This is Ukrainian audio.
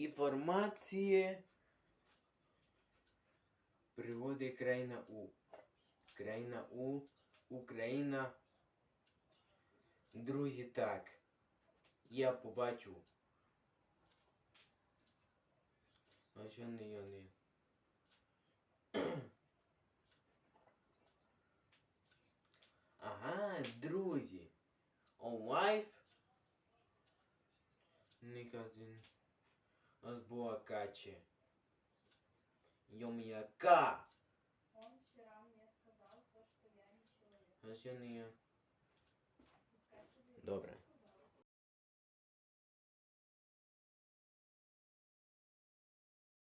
Інформація. Пригоди країна У. Країна У. Україна. Друзі, так. Я побачу. А що не я не. Ага, друзі. Онлайф. Никодин. Азбуа каче. Йом'яка. Он вчера мне сказал то, что я не человек. А що не я? Добре.